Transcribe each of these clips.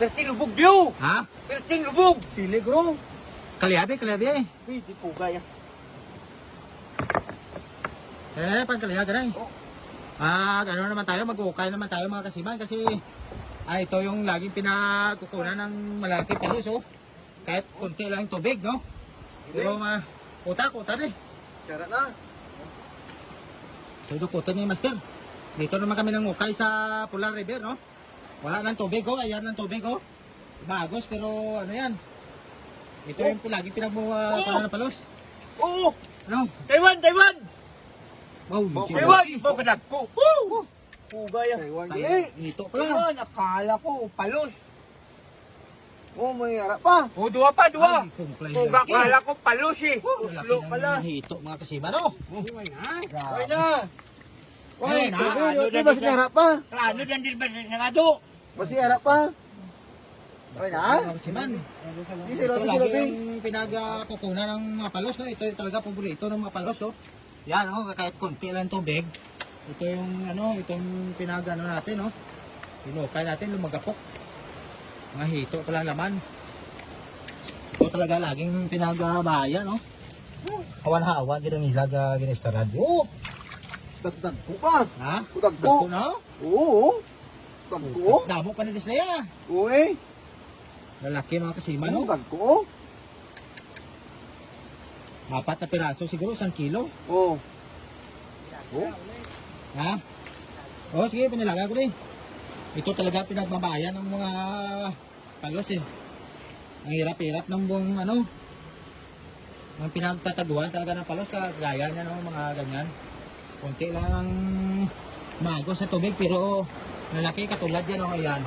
Perting lubog diyo. Ha? Perting lubog. Sili, bro. Kalyabe, kalyabe. Uy, di po gaya. Kaya pag kalya, ganay. Oh. Ah, ano naman tayo, mag-ukay naman tayo mga kasiman kasi ah, ito yung laging pinagkukunan ng malaki palos oh. Kahit konti lang yung tubig, no? Pero ma, kuta, kuta eh. Tara na. So, niya yung master. Dito naman kami ng ukay sa Pular River, no? Wala nang tubig, oh. Ayan ang tubig, oh. Magos, pero ano yan? Ito yung laging pinagmuha Oh. ng palos. Oo. Ano? Taiwan, Taiwan. Wow, Oh, Taiwan. Ito kadag ko. Woo! Po gaya. Taiwan, eh. Ito pala. Taiwan, akala ko, palos. Oh, may harap pa. O, duwa pa, duwa. Kung laki. akala ko palos eh. Malaki Uslo pala. hito, mga kasiman, oh. Uy na. Uy na. Ayun, na. ah, Ano, na ba sige harap pa? Ano din din ba sa sangado? Basi harap pa. Okay na? Mga kasiman. Di sila, di sila, yung pinagkukunan ng mga palos, no? Ito yung talaga paborito ng mga palos, oh. Yan, oh, kahit konti lang tubig. Ito yung, ano, ito yung pinagano natin, oh. Pinukay natin, lumagapok. Mga hito palang laman. Ito talaga laging pinagabayan, no? Hawan-hawan, ginang ilag, uh, ginistarad. Oh, Dagdag ko pa. ha? Dagdag ko. na, oh. Oo. Dagdag ko. Damo pa ni Dislaya. Eh. Lalaki mga kasiman, Ano, no? dagdag ko. Apat na piraso, siguro, isang kilo. Oo. Oh. Ha? Oo, sige, pinilaga ko rin. Ito talaga pinagbabayan ng mga palos eh. Ang hirap-hirap ng buong ano, ang pinagtataguan talaga ng palos, kagaya niya no, mga ganyan. Kunti lang ang magos sa tubig, pero lalaki katulad yan, oh, ayan.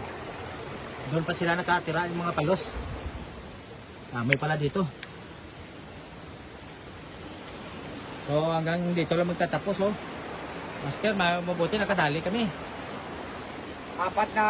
Doon pa sila nakatira yung mga palos. Ah, may pala dito. So hanggang dito lang magtatapos oh. Master, ma- mabuti nakadali kami. Apat na